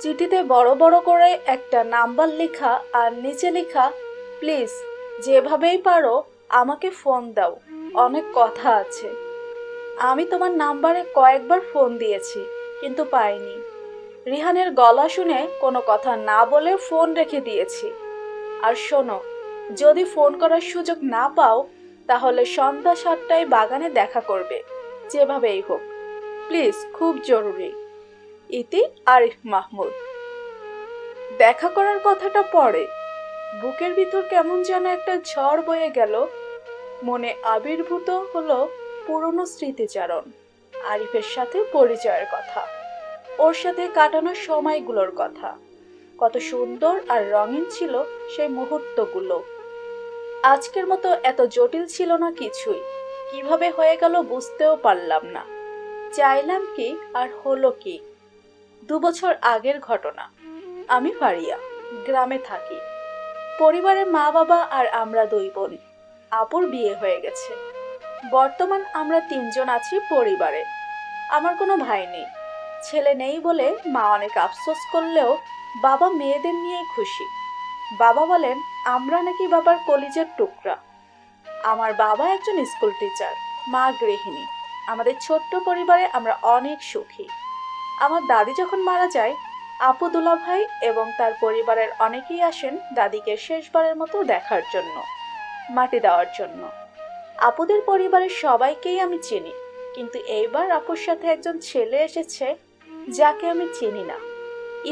চিঠিতে বড় বড় করে একটা নাম্বার লেখা আর নিচে লেখা, প্লিজ, যেভাবেই পারো আমাকে ফোন দাও। অনেক কথা আছে। আমি তোমার নাম্বারে কয়েকবার ফোন দিয়েছি, কিন্তু পাইনি। রিহানের গলা শুনে কোনো কথা না বলে ফোন রেখে দিয়েছি। আর শোনো, যদি ফোন করার সুযোগ না পাও, তাহলে সন্ধ্যা সাতটায় বাগানে দেখা করবে, যেভাবেই হোক। প্লিজ, খুব জরুরি। ইতি আরিফ মাহমুদ। দেখা করার কথাটা পরে বুকের ভিতর কেমন যেন একটা ঝড় বয়ে গেল, মনে আবির্ভূত হলো পুরনো স্মৃতিচারণ, আরিফের সাথে পরিচয়ের কথা, ওর সাথে কাটানোর সময়গুলোর কথা। কত সুন্দর আর রঙিন ছিল সেই মুহূর্তগুলো। আজকের মতো এত জটিল ছিল না কিছুই, কীভাবে হয়ে গেল বুঝতেও পারলাম না। চাইলাম কি আর হলো কি? দু বছর আগের ঘটনা। আমি ফারিয়া গ্রামে থাকি। পরিবারের মা বাবা আর আমরা দুই বোন। আপুর বিয়ে হয়ে গেছে। বর্তমান আমরা তিনজন আছি পরিবারে। আমার কোনো ভাই নেই। ছেলে নেই বলে মা অনেক আফসোস করলেও বাবা মেয়েদের নিয়েই খুশি। বাবা বলেন, আমরা নাকি বাবার কলিজের টুকরা। আমার বাবা একজন স্কুল টিচার, মা গৃহিণী। আমাদের ছোট্ট পরিবারে আমরা অনেক সুখী। আমার দাদি যখন মারা যায়, আপু দুলা ভাই এবং তার পরিবারের অনেকেই আসেন দাদিকে শেষবারের মতো দেখার জন্য, মাটি দেওয়ার জন্য। আপুদের পরিবারের সবাইকেই আমি চিনি, কিন্তু এইবার আপুর সাথে একজন ছেলে এসেছে যাকে আমি চিনি না।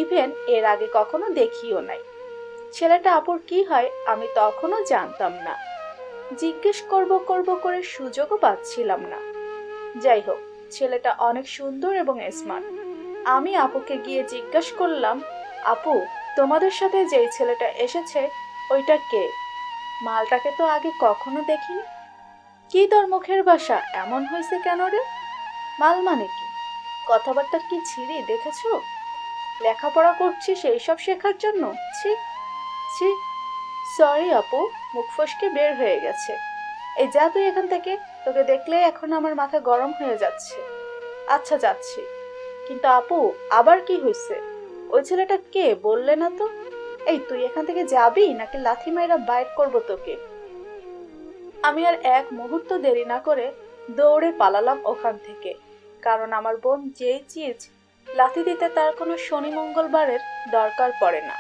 ইভেন এর আগে কখনো দেখিও নাই। ছেলেটা আপুর কি হয় আমি তখনও জানতাম না। জিজ্ঞেস করব করব করে সুযোগও পাচ্ছিলাম না। যাই হোক, ছেলেটা অনেক সুন্দর এবং স্মার্ট আমি আপুকে গিয়ে জিজ্ঞেস করলাম, আপু, তোমাদের সাথে যেই ছেলেটা এসেছে, ওইটা কে? মালটাকে তো আগে কখনো দেখিনি। কি তোর মুখের ভাষা, এমন হয়েছে কেন রে? মাল মানে কি? কথাবার্তা কি ছিঁড়ি দেখেছ? লেখাপড়া করছিস, এইসব শেখার জন্য? ছি ছি। সরি আপু, মুখ ফসকে বের হয়ে গেছে। এই যা তুই এখান থেকে, তোকে দেখলে এখন আমার মাথা গরম হয়ে যাচ্ছে। আচ্ছা যাচ্ছি। কিন্তু আপু, আবার কি হয়েছে ওই ছেলেটা কে, বললে না তো? এই, তুই এখান থেকে যাবি নাকি লাথি মাইরা বাইর করব তোকে? আমি আর এক মুহূর্ত দেরি না করে দৌড়ে পালালাম ওখান থেকে, কারণ আমার বোন যেই চিজ লাথি দিতে তার কোনো শনি মঙ্গলবারের দরকার পড়ে না।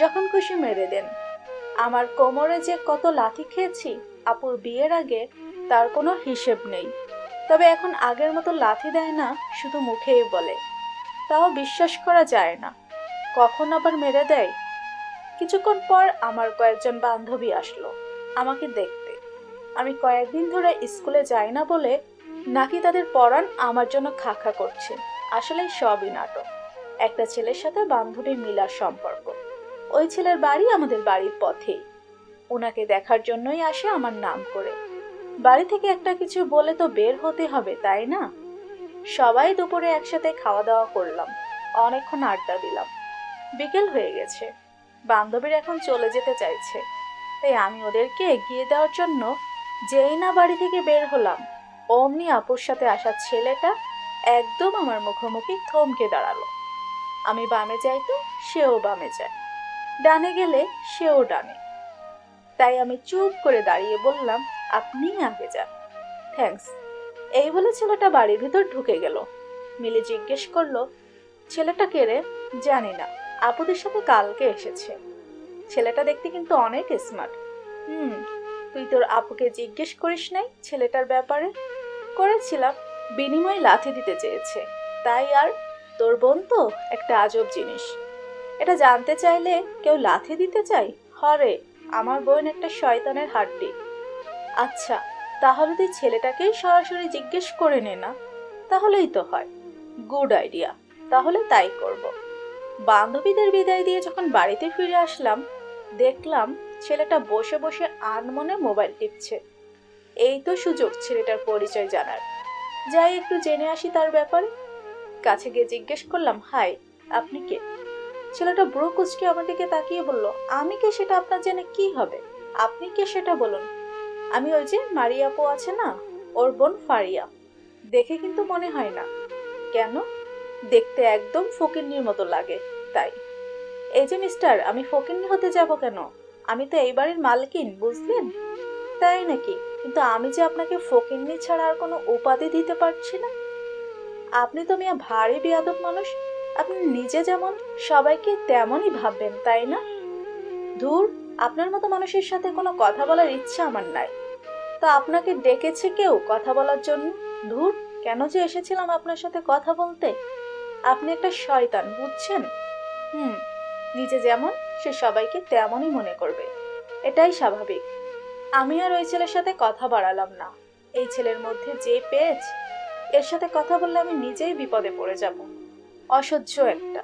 যখন খুশি মেরে দেন। আমার কোমরে যে কত লাথি খেয়েছি, আপুর বিয়ের আগে তার কোনো হিসেব নেই। তবে এখন আগের মতো লাথি দেয় না, শুধু মুখেই বলে। তাও বিশ্বাস করা যায় না। কখন আবার মেরে দেয়? কিছুক্ষণ পর আমার কয়েকজন বান্ধবী আসলো, আমাকে দেখতে। আমি কয়েকদিন ধরে স্কুলে যাই না বলে নাকি তাদের পড়ান আমার জন্য খাখা করছে। আসলে সবই নাটক। একটা ছেলের সাথে বান্ধবীর মিলার সম্পর্ক। ওই ছেলের বাড়ি আমাদের বাড়ির পথেই। ওনাকে দেখার জন্যই আসে আমার নাম করে। বাড়ি থেকে একটা কিছু বলে তো বের হতে হবে, তাই না? সবাই দুপুরে একসাথে খাওয়া দাওয়া করলাম, অনেকক্ষণ আড্ডা দিলাম। বিকেল হয়ে গেছে, বান্ধবীর এখন চলে যেতে চাইছে। তাই আমি ওদেরকে এগিয়ে দেওয়ার জন্য যেই না বাড়ি থেকে বের হলাম, অমনি আপুর সাথে আসা ছেলেটা একদম আমার মুখোমুখি থমকে দাঁড়াল। আমি বামে যাই তো, সেও বামে যায়। ডানে গেলে সেও ডানে। তাই আমি চুপ করে দাঁড়িয়ে বললাম আপনি আগে যান। থ্যাঙ্কস এই বলে ছেলেটা বাড়ির ভিতর ঢুকে গেল। মিলে জিজ্ঞেস করল, ছেলেটা কে রে? জানি না। আপুদের সাথে কালকে এসেছে। ছেলেটা দেখতে কিন্তু অনেক স্মার্ট হুম, তুই তোর আপুকে জিজ্ঞেস করিস নাই ছেলেটার ব্যাপারে? করেছিলাম। বিনিময়ে লাথি দিতে চেয়েছে। তাই আর তোর বোন তো একটা আজব জিনিস। এটা জানতে চাইলে কেউ লাথি দিতে চাই হরে, আমার বোন একটা শয়তানের হাড্ডি। আচ্ছা তাহলে তুই ছেলেটাকেই সরাসরি জিজ্ঞেস করে নে না। তাহলেই তো হয়। Good idea. তাহলে তাই করব। বান্ধবীদের বিদায় দিয়ে যখন বাড়িতে ফিরে আসলাম, দেখলাম ছেলেটা বসে বসে আনমনে মোবাইল টিপছে। এই তো সুযোগ ছেলেটার পরিচয় জানার। যাই একটু জেনে আসি তার ব্যাপারে। কাছে গিয়ে জিজ্ঞেস করলাম, হাই, আপনি কে? ছেলেটা ব্রো কুচকে আমার দিকে তাকিয়ে বলল, আমি কে সেটা আপনার জেনে কি হবে? আপনি কে সেটা বলুন। আমি ওই যে মারিয়া আপু আছে না, ওর বোন ফারিয়া। দেখে কিন্তু মনে হয় না। কেন? দেখতে একদম ফকিন্নির মতো লাগে, তাই। এই যে মিস্টার, আমি ফকিন্নি হতে যাব কেন? আমি তো এই বাড়ির মালকিন, বুঝলেন? তাই নাকি? কিন্তু আমি যে আপনাকে ফকিন্নি ছাড়া আর কোনো উপাধি দিতে পারছি না? আপনি তো মিয়া ভারী বিয়াদব মানুষ। আপনি নিজে যেমন সবাইকে তেমনই ভাববেন, তাই না? ধুর, আপনার মতো মানুষের সাথে কোনো কথা বলার ইচ্ছা আমার নাই। তা আপনাকে ডেকেছে কেউ কথা বলার জন্য? ধুর, কেন যে এসেছিলাম আপনার সাথে কথা বলতে? আপনি একটা শয়তান, বুঝছেন? হুম, নিজে যেমন, সে সবাইকে তেমনই মনে করবে। এটাই স্বাভাবিক। আমি আর ওই ছেলের সাথে কথা বাড়ালাম না। এই ছেলের মধ্যে যে পেজ এর সাথে কথা বললে আমি নিজেই বিপদে পড়ে যাব। অসহ্য একটা।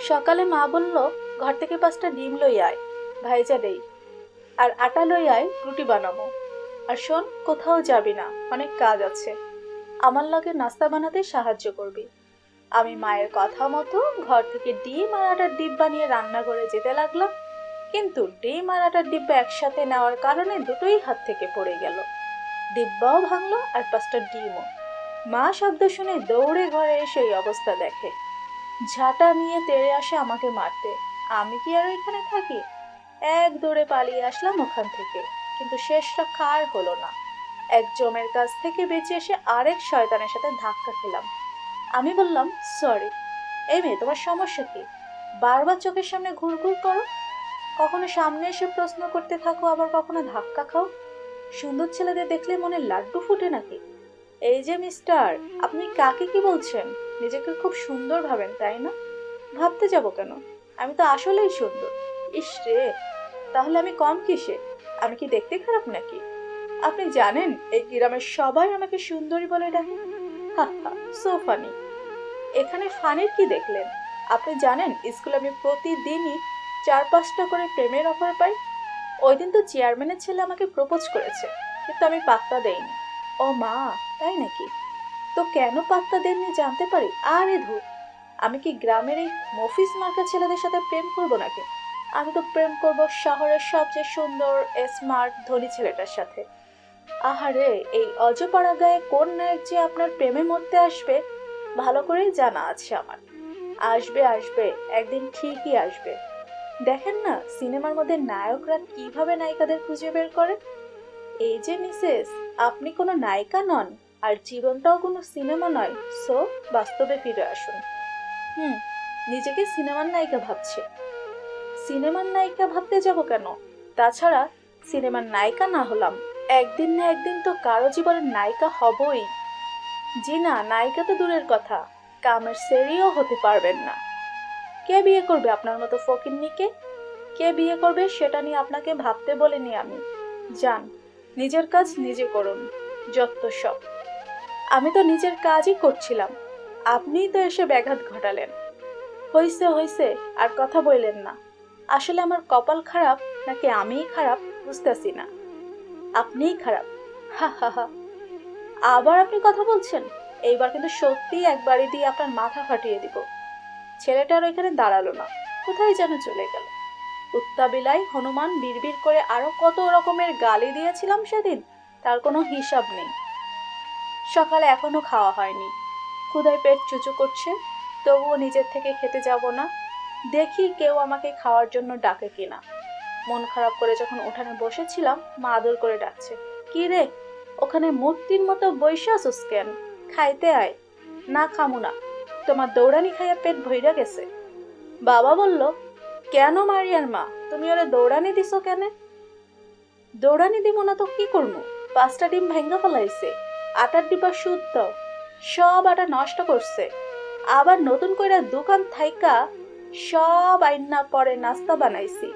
সকালে মা বলল, ঘর থেকে পাঁচটা ডিম লই আয়, ভাইজা দেই। আর আটা লই আয়, রুটি বানাবো। আর শোন, কোথাও যাবি না, অনেক কাজ আছে। আমার লাগে নাস্তা বানাতে সাহায্য করবি। আমি মায়ের কথা মতো ঘর থেকে ডিম আর আটার ডিম বানিয়ে রান্না করে যেতে লাগলাম, কিন্তু ডিম আর আটার ডিব্বা একসাথে নেওয়ার কারণে দুটোই হাত থেকে পড়ে গেল। ডিব্বাও ভাঙলো আর পাঁচটা ডিমও। মা শব্দ শুনে দৌড়ে ঘরে এসে এই অবস্থা দেখে। ঝাঁটা নিয়ে তেড়ে আসে আমাকে মারতে। আমি কি আর ওইখানে থাকি? এক দৌড়ে পালিয়ে আসলাম ওখান থেকে। কিন্তু শেষ রক্ষা আর হলো না। এক জমের কাছ থেকে বেঁচে এসে আরেক শয়তানের সাথে ধাক্কা খেলাম। আমি বললাম সরি এই মেয়ে, তোমার সমস্যা কি? বারবার চোখের সামনে ঘুরঘুর করো? কখনো সামনে এসে প্রশ্ন করতে থাকো, আবার কখনো ধাক্কা খাও? সুন্দর ছেলেদের দেখলে মনে লাড্ডু ফুটে নাকি? এই যে মিস্টার, আপনি কাকে কি বলছেন? নিজেকে খুব সুন্দর ভাবেন, তাই না? ভাবতে যাব কেন? আমি তো আসলেই সুন্দর। ইস রে, তাহলে আমি কম কিসে? আমি কি দেখতে খারাপ নাকি? আপনি জানেন, এই গ্রামের সবাই আমাকে সুন্দরী বলে ডাকে। সো ফানি এখানে ফানির কি দেখলেন? আপনি জানেন, স্কুলে আমি প্রতিদিনই চার পাঁচটা করে প্রেমের অফার পাই। ওই দিন তো চেয়ারম্যানের ছেলে আমাকে প্রপোজ করেছে, কিন্তু আমি পাত্তা দেইনি। ও মা, তাই নাকি? তো কেন পাত্তা দেননি জানতে পারি? আরে ধুর, আমি কি গ্রামের এই মফিস মার্কা ছেলেদের সাথে প্রেম করব নাকি? আমি তো প্রেম করব শহরের সবচেয়ে সুন্দর স্মার্ট ধনী ছেলেটার সাথে। আহারে, এই অজপাড়া গায়ে কোন নায়ক যে আপনার প্রেমে মরতে আসবে, ভালো করেই জানা আছে আমার। আসবে আসবে, একদিন ঠিকই আসবে। দেখেন না, সিনেমার মধ্যে নায়করা কীভাবে নায়িকাদের খুঁজে বের করে? এই যে মিসেস, আপনি কোনো নায়িকা নন, আর জীবনটাও কোনো সিনেমা নয়। সো, বাস্তবে ফিরে আসুন। হুম, নিজেকে সিনেমার নায়িকা ভাবছে। সিনেমার নায়িকা ভাবতে যাব কেন? তাছাড়া সিনেমার নায়িকা না হলাম। একদিন না একদিন তো কারও জীবনের নায়িকা হবই। জি না, নায়িকা তো দূরের কথা। কামের সেরিও হতে পারবেন না। কে বিয়ে করবে আপনার মতো ফকিন্নিকে? কে বিয়ে করবে সেটা নিয়ে আপনাকে ভাবতে বলিনি আমি। যান, নিজের কাজ নিজে করুন, যত সব। আমি তো নিজের কাজই করছিলাম। আপনিই তো এসে ব্যাঘাত ঘটালেন। হইছে হইছে, আর কথা বললেন না। আসলে আমার কপাল খারাপ নাকি আমিই খারাপ বুঝতেছি না। আপনিই খারাপ। হা হা হা। আবার আপনি কথা বলছেন? এইবার কিন্তু সত্যিই একবারই দিয়ে আপনার মাথা ফাটিয়ে দিব। ছেলেটার ওইখানে দাঁড়াল না। কোথায় যেন চলে গেল। উত্তাবিলায় হনুমান বিড়বিড় করে আরও কত রকমের গালি দিয়েছিলাম সেদিন, তার কোনো হিসাব নেই। সকালে এখনও খাওয়া হয়নি। ক্ষুধায় পেট চুচু করছে, তবুও নিজের থেকে খেতে যাব না। দেখি কেউ আমাকে খাওয়ার জন্য ডাকে কিনা। মন খারাপ করে যখন উঠানে বসেছিলাম, মা আদর করে ডাকছে, কি রে, ওখানে মূর্তির মতো বৈশাসুস কেন? খাইতে আয়। না খামু না, তোমার দৌড়ানি খাইয়া পেট ভইরা গেছে। বাবা বলল, কেন মারিয়ার মা? তুমি ওরে দৌড়ানি দিছো কেন? দৌড়ানি দিব না তো কি করব পাঁচটা ডিম ভেঙ্গা ফেলাইছে, আটার ডিব্বা শুদ্ধ সব আটা নষ্ট করছে। আবার নতুন করে দোকান থাইকা সব আইনা পরে নাস্তা বানাইছি।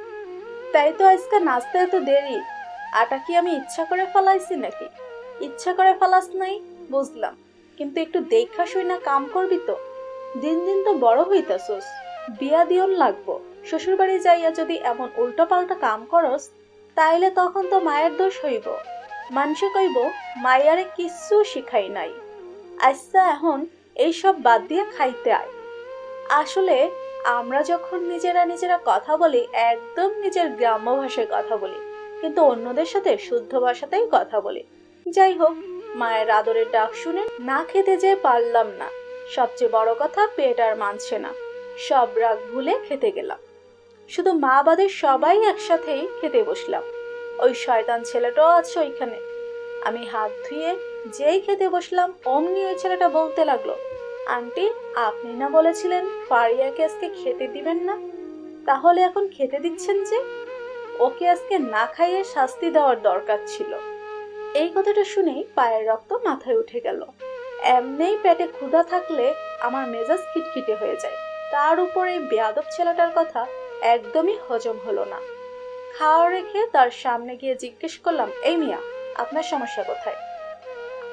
তাই তো আজকে নাস্তা এত দেরি। আটা কি আমি ইচ্ছা করে ফেলাইছি নাকি? ইচ্ছা করে ফেলাস নাই, বুঝলাম। কিন্তু একটু দেখা শুই না কাম করবি তো। দিন দিন তো বড় হইতাছোস। বিয়া দিয়ন লাগবো। শ্বশুরবাড়ি যাইয়া যদি এমন উল্টো পাল্টা কাম করস, তাইলে তখন তো মায়ের দোষ হইব। মানুষে কইব, মাইয়ারে কিচ্ছু শিখাই নাই। আচ্ছা এখন এইসব বাদ দিয়ে খাইতে আয়। আসলে আমরা যখন নিজেরা নিজেরা কথা বলি, একদম নিজের গ্রাম্য ভাষায় কথা বলি, কিন্তু অন্যদের সাথে শুদ্ধ ভাষাতেই কথা বলি। যাই হোক, মায়ের আদরের ডাক শুনে না খেতে যেয়ে পারলাম না, সবচেয়ে বড় কথা পেট আর মানছে না, সব রাগ ভুলে খেতে গেলাম। শুধু মা বাদের সবাই একসাথেই খেতে বসলাম। ওই শয়তান ছেলেটাও আছে ওইখানে। আমি হাত ধুয়ে যেই খেতে বসলাম, অমনি ওই ছেলেটা বলতে লাগল আন্টি, আপনি না বলেছিলেন ফারিয়াকে আজকে খেতে দিবেন না? তাহলে এখন খেতে দিচ্ছেন যে? ওকে আজকে না খাইয়ে শাস্তি দেওয়ার দরকার ছিল। এই কথাটা শুনেই পায়ের রক্ত মাথায় উঠে গেল। এমনিই পেটে ক্ষুধা থাকলে আমার মেজাজ খিটখিটে হয়ে যায়। তার উপরে বেয়াদব ছেলেটার কথা একদমই হজম হলো না। খাওয়া রেখে তার সামনে গিয়ে জিজ্ঞেস করলাম, এই মিয়া, আপনার সমস্যা কোথায়?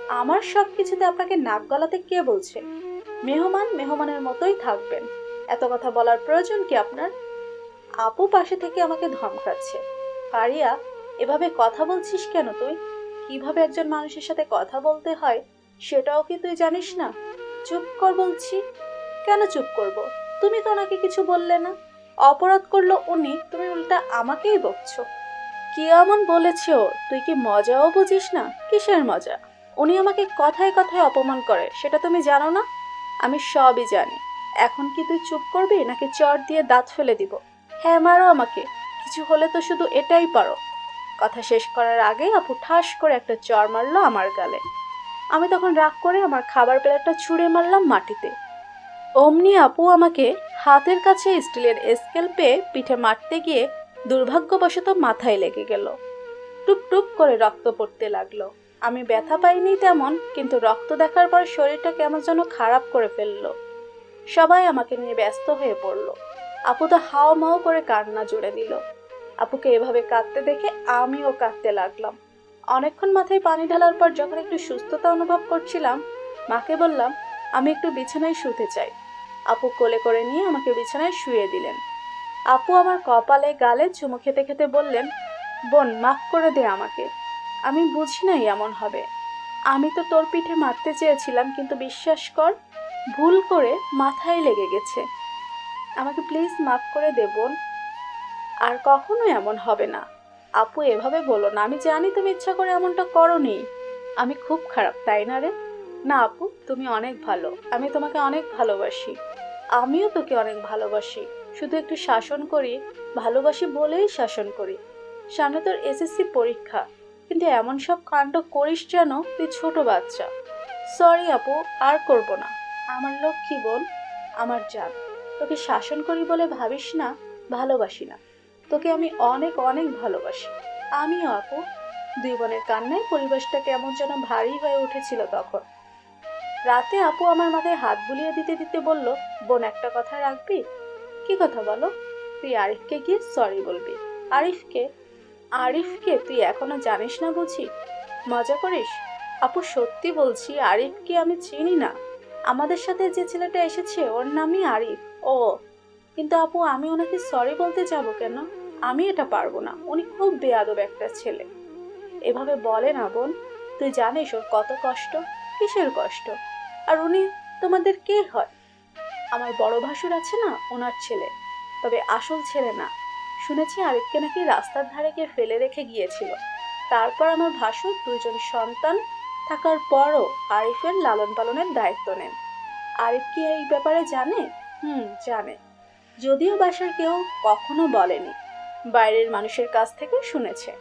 আমার সব কিছুতে আপনাকে নাক গলাতে কে বলছে? মেহমান মেহমানের মতোই থাকবেন। এত কথা বলার প্রয়োজন কি আপনার? আপু পাশে থেকে আমাকে ধমকাচ্ছে। ফারিয়া এভাবে কথা বলছিস কেন তুই? কীভাবে একজন মানুষের সাথে কথা বলতে হয় সেটাও কি তুই জানিস না? চুপ কর বলছি। কেন চুপ করব? তুমি তো ওনাকে কিছু বললে না। অপরাধ করল উনি, তুমি উল্টা আমাকেই বকছো। কি এমন বলেছে তুই কি মজাও বুঝিস না? কিসের মজা? উনি আমাকে কথায় কথায় অপমান করে, সেটা তুমি জানো না? আমি সবই জানি। এখন কি তুই চুপ করবি নাকি চর দিয়ে দাঁত ফেলে দিব? হ্যাঁ মারো আমাকে। কিছু হলে তো শুধু এটাই পারো। কথা শেষ করার আগেই আপু ঠাস করে একটা চর মারলো আমার গালে। আমি তখন রাগ করে আমার খাবার প্লেটটা ছুঁড়ে মারলাম মাটিতে। অমনি আপু আমাকে হাতের কাছে স্টিলের স্কেল পেয়ে পিঠে মারতে গিয়ে দুর্ভাগ্যবশত মাথায় লেগে গেল। টুপ টুপ করে রক্ত পড়তে লাগল। আমি ব্যথা পাইনি তেমন, কিন্তু রক্ত দেখার পর শরীরটা কেমন যেন খারাপ করে ফেলল। সবাই আমাকে নিয়ে ব্যস্ত হয়ে পড়ল। আপু তো হাও মাও করে কান্না জুড়ে দিল। আপুকে এভাবে কাঁদতে দেখে আমিও কাঁদতে লাগলাম। অনেকক্ষণ মাথায় পানি ঢালার পর যখন একটু সুস্থতা অনুভব করছিলাম, মাকে বললাম, আমি একটু বিছানায় শুতে চাই। আপু কোলে করে নিয়ে আমাকে বিছানায় শুয়ে দিলেন। আপু আমার কপালে গালে চুমু খেতে খেতে বললেন, বোন, মাফ করে দে আমাকে। আমি বুঝি নাই এমন হবে। আমি তো তোর পিঠে মারতে চেয়েছিলাম, কিন্তু বিশ্বাস কর, ভুল করে মাথায় লেগে গেছে। আমাকে প্লিজ মাফ করে দে বোন। আর কখনো এমন হবে না। আপু এভাবে বলো না, আমি জানি তুমি ইচ্ছা করে এমনটা করনি। আমি খুব খারাপ, তাই না রে? না আপু, তুমি অনেক ভালো। আমি তোমাকে অনেক ভালোবাসি। আমিও তোকে অনেক ভালোবাসি। শুধু একটু শাসন করি, ভালোবাসি বলেই শাসন করি। সামনে তোর এসএসসি পরীক্ষা। কিন্তু এমন সব কাণ্ড করিস যেন তুই ছোট বাচ্চা। সরি আপু, আর করব না। আমার লক্ষ্মী বোন, আমার জান। তোকে শাসন করি বলে ভাবিস না, ভালোবাসি না। তোকে আমি অনেক অনেক ভালোবাসি। আমিও আপু, দুই বোনের কান্নায় পরিবেশটা কেমন যেন ভারী হয়ে উঠেছিল তখন। রাতে আপু আমার মাথায় হাত বুলিয়ে দিতে দিতে বলল, বোন, একটা কথা রাখবি? কি কথা বলো? তুই আরিফকে গিয়ে সরি বলবি। আরিফকে? আরিফকে তুই এখনও জানিস না বুঝি? মজা করিস? আপু, সত্যি বলছি, আরিফকে আমি চিনি না। আমাদের সাথে যে ছেলেটা এসেছে, ওর নামই আরিফ। ও, কিন্তু আপু, আমি ওনাকে সরি বলতে যাব কেন? আমি এটা পারব না। উনি খুব বেয়াদব একটা ছেলে। এভাবে বলে না বোন। তুই জানিস ওর কত কষ্ট? কিসের কষ্ট? আর উনি তোমাদের কে হয়? আমার বড় ভাসুর আছে না, ওনার ছেলে। তবে আসল ছেলে না। শুনেছি আরিফকে নাকি রাস্তার ধারে গিয়ে ফেলে রেখে গিয়েছিল। তারপর আমার ভাসুর দুজন সন্তান থাকার পরও আরিফের লালন পালনের দায়িত্ব নেন। আরিফ কি এই ব্যাপারে জানে? হুম, জানে। যদিও বাসার কেউ কখনো বলেনি। বাইরের মানুষের কাছ থেকে শুনেছে।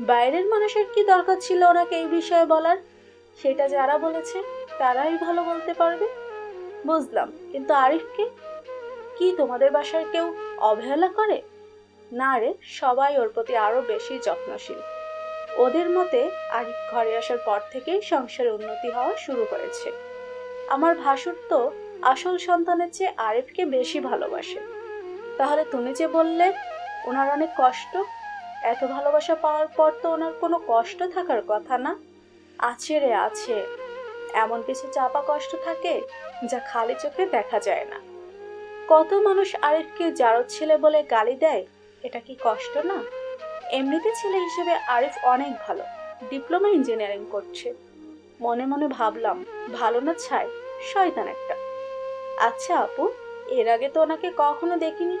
বাইরের মানুষের কি দরকার ছিল ওনাকে এই বিষয়ে বলার? সেটা যারা বলেছে, তারাই ভালো বলতে পারবে। বুঝলাম, কিন্তু আরিফকে? কি তোমাদের বাসার কেউ অবহেলা করে? না রে, সবাই ওর প্রতি আরও বেশি যত্নশীল। ওদের মতে আরিফ ঘরে আসার পর থেকেই সংসারে উন্নতি হওয়া শুরু করেছে। আমার ভাসুর তো আসল সন্তানের চেয়ে আরিফকে বেশি ভালোবাসে। তাহলে তুমি যে বললে, ওনার অনেক কষ্ট? এত ভালোবাসা পাওয়ার পর তো ওনার কোনো কষ্ট থাকার কথা না? আছে রে, আছে। এমন কিছু চাপা কষ্ট থাকে যা খালি চোখে দেখা যায় না। কত মানুষ আরিফকে জারদ ছেলে বলে গালি দেয় এটা কি কষ্ট না? এমনিতে ছেলে হিসেবে আরিফ অনেক ভালো, ডিপ্লোমা ইঞ্জিনিয়ারিং করছে। মনে মনে ভাবলাম, ভালো না ছাই, শয়তান একটা। আচ্ছা আপু, এর আগে তো ওনাকে কখনো দেখিনি।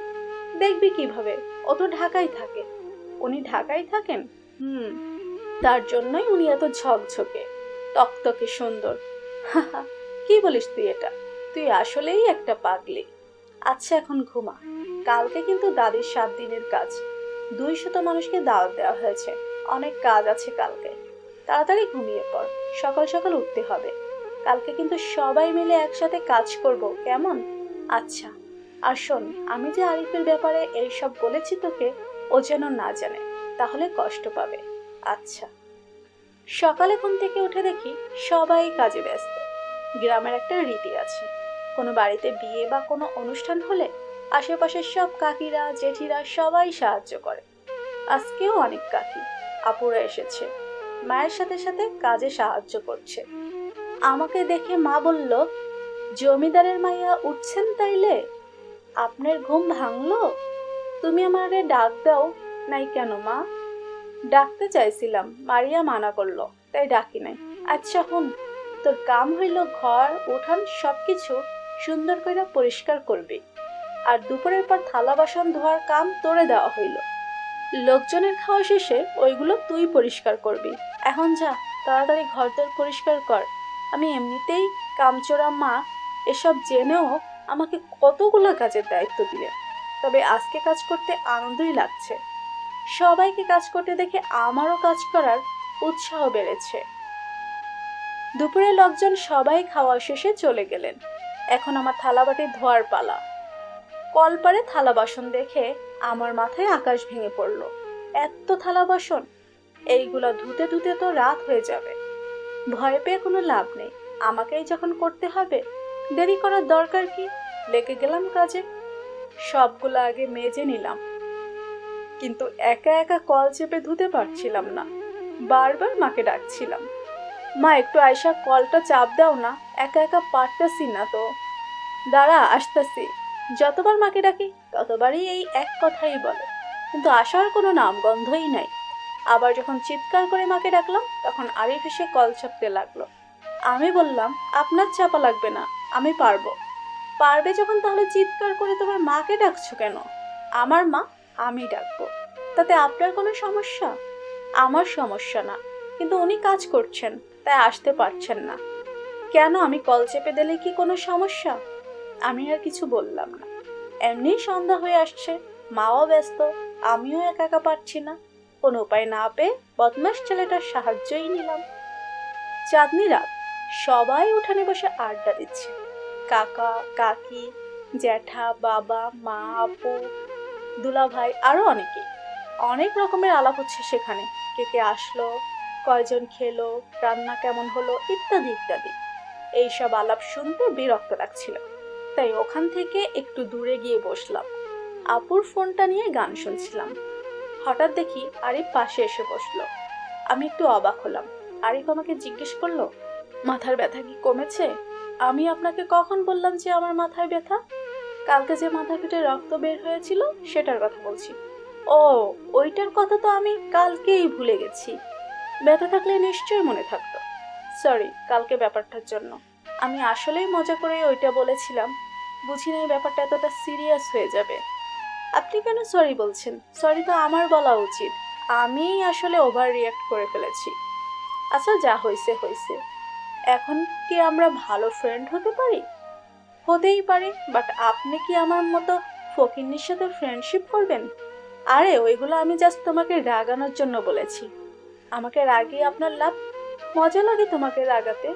দেখবি কীভাবে, ও তো ঢাকায় থাকে। উনি ঢাকায় থাকেন? হুম, তার জন্যই উনি এত ঝকঝকে, তকতকে সুন্দর। কি বলিস তুই এটা? তুই আসলেই একটা পাগলি। আচ্ছা এখন ঘুমা। কালকে কিন্তু দাদির সাত দিনের কাজ। দুই শত মানুষকে দাওয়াত দেওয়া হয়েছে। অনেক কাজ আছে কালকে। তাড়াতাড়ি ঘুমিয়ে পড়। সকাল সকাল উঠতে হবে। কালকে কিন্তু সবাই মিলে একসাথে কাজ করব, কেমন? আচ্ছা আর শোন, আমি যে আরিফের ব্যাপারে এইসব বলেছি তোকে, ও যেন না জানে, তাহলে কষ্ট পাবে। আচ্ছা। সকালে ঘুম থেকে উঠে দেখি সবাই কাজে ব্যস্ত। গ্রামের একটা রীতি আছে, কোনো বাড়িতে বিয়ে বা কোনো অনুষ্ঠান হলে আশেপাশের সব কাকিরা, জেঠিরা সবাই সাহায্য করে। আজকেও অনেক কাকি, আপুরা এসেছে। মায়ের সাথে সাথে কাজে সাহায্য করছে। আমাকে দেখে মা বলল, জমিদারের মাইয়া উঠছেন তাইলে? আপনার ঘুম ভাঙলো? তুমি আমারে ডাক দাও, নাই কেন মা? ডাকতে চাইছিলাম, মারিয়া মানা করল, তাই ডাকি নাই। আচ্ছা হুন তোর কাম হইল ঘর, উঠান, সবকিছু সুন্দর করে পরিষ্কার করবি। আর দুপুরের পর থালা বাসন ধোয়ার কাম তোরে দেওয়া হইল। লোকজনের খাওয়া শেষে ওইগুলো তুই পরিষ্কার করবি। এখন যা, তাড়াতাড়ি ঘরদোর পরিষ্কার কর। আমি এমনিতেই কামচোরা মা, এসব জেনেও আমাকে কতগুলো কাজের দায়িত্ব দিলে। তবে আজকে কাজ করতে আনন্দই লাগছে। সবাইকে কাজ করতে দেখে আমারও কাজ করার উৎসাহ বেড়েছে। দুপুরে লোকজন সবাই খাওয়া শেষে চলে গেলেন। এখন আমার থালাবাটি ধোয়ার পালা। কলপারে থালা বাসন দেখে আমার মাথায় আকাশ ভেঙে পড়ল। এত থালা বাসন, এইগুলা ধুতে ধুতে তো রাত হয়ে যাবে। ভয় পেয়ে কোনো লাভ নেই। আমাকেই যখন করতে হবে, দেরি করার দরকার কি? লেগে গেলাম কাজে। সবগুলো আগে মেজে নিলাম। কিন্তু একা একা কল চেপে ধুতে পারছিলাম না। বারবার মাকে ডাকছিলাম। মা, একটু আয়সা কলটা চাপ দাও না। একা একা পারতেছি না তো। দাঁড়া, আসতেছি। যতবার মাকে ডাকি, ততবারই এই এক কথাই বলে। কিন্তু আসার কোনো নামগন্ধই নাই। আবার যখন চিৎকার করে মাকে ডাকলাম, তখন আরিফ এসে কল চাপতে লাগল। আমি বললাম, আপনার চাপা লাগবে না, আমি পারব। পারবে যখন, তাহলে চিৎকার করে তোমার মাকে ডাকছো কেন? আমার মা, আমি ডাকবো। তাতে আপনার কোনো সমস্যা? আমার সমস্যা না, কিন্তু উনি কাজ করছেন, তাই আসতে পারছেন না। কেন আমি কল চেপে দিলে কি কোনো সমস্যা? আমি আর কিছু বললাম না। এমনি সন্ধ্যা হয়ে আসছে, মাও ব্যস্ত, আমিও একা একা পারছি না। কোনো উপায় না পেয়ে বদমাস ছেলেটার সাহায্যই নিলাম। চাঁদনি রাত, সবাই উঠানে বসে আড্ডা দিচ্ছে। কাকা, কাকি, জ্যাঠা, বাবা, মা, আপু, দুলাভাই আরও অনেকেই অনেক রকমের আলাপ হচ্ছে সেখানে। কে কে আসলো, কয়জন খেলো, রান্না কেমন হলো, ইত্যাদি ইত্যাদি। এইসব আলাপ শুনতে বিরক্ত লাগছিল। তাই ওখান থেকে একটু দূরে গিয়ে বসলাম। আপুর ফোনটা নিয়ে গান শুনছিলাম। হঠাৎ দেখি আরিফ পাশে এসে বসল। আমি একটু অবাক হলাম। আরিফ আমাকে জিজ্ঞেস করল, মাথার ব্যথা কি কমেছে? আমি আপনাকে কখন বললাম যে আমার মাথায় ব্যথা? কালকে যে মাথা ফেটে রক্ত বের হয়েছিল, সেটার কথা বলছি। ও, ওইটার কথা তো আমি কালকেই ভুলে গেছি। ব্যথা থাকলে নিশ্চয়ই মনে থাকতো। সরি, কালকে ব্যাপারটার জন্য। আমি আসলেই মজা করে ওইটা বলেছিলাম। বুঝি না এই ব্যাপারটা এতটা সিরিয়াস হয়ে যাবে। আপনি কেন সরি বলছেন? সরি তো আমার বলা উচিত। আমি আসলে ওভার রিয়াক্ট করে ফেলেছি। আচ্ছা যা হয়েছে হয়েছে এখন কি আমরা ভালো ফ্রেন্ড হতে পারি? হতেই পারে বাট আপনি কি আমার মতো ফকিন্নির সাথে ফ্রেন্ডশিপ করবেন? আরে, ওইগুলো আমি জাস্ট তোমাকে রাগানোর জন্য বলেছি। আমাকে রাগিয়ে আপনার লাভ? মজা লাগে তোমাকে রাগাতে।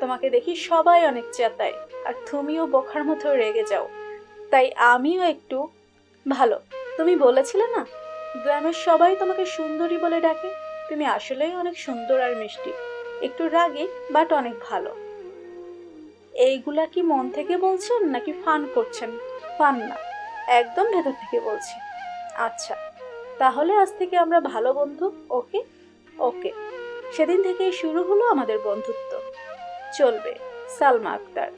তোমাকে দেখি সবাই অনেক চেতায়। আর তুমিও বোখার মতো রেগে যাও। তাই আমিও একটু ভালো। তুমি বলেছিলে না? গ্রামের সবাই তোমাকে সুন্দরী বলে ডাকে। তুমি আসলেই অনেক সুন্দর আর মিষ্টি। একটু রাগে বাট অনেক ভালো। এইগুলা কি মন থেকে বলছেন, নাকি ফান করছেন? ফান না, একদম ভেতর থেকে বলছি। আচ্ছা তাহলে আজ থেকে আমরা ভালো বন্ধু, ওকে? ওকে। সেদিন থেকেই শুরু হলো আমাদের বন্ধুত্ব। চলবে, সালমা আক্তার।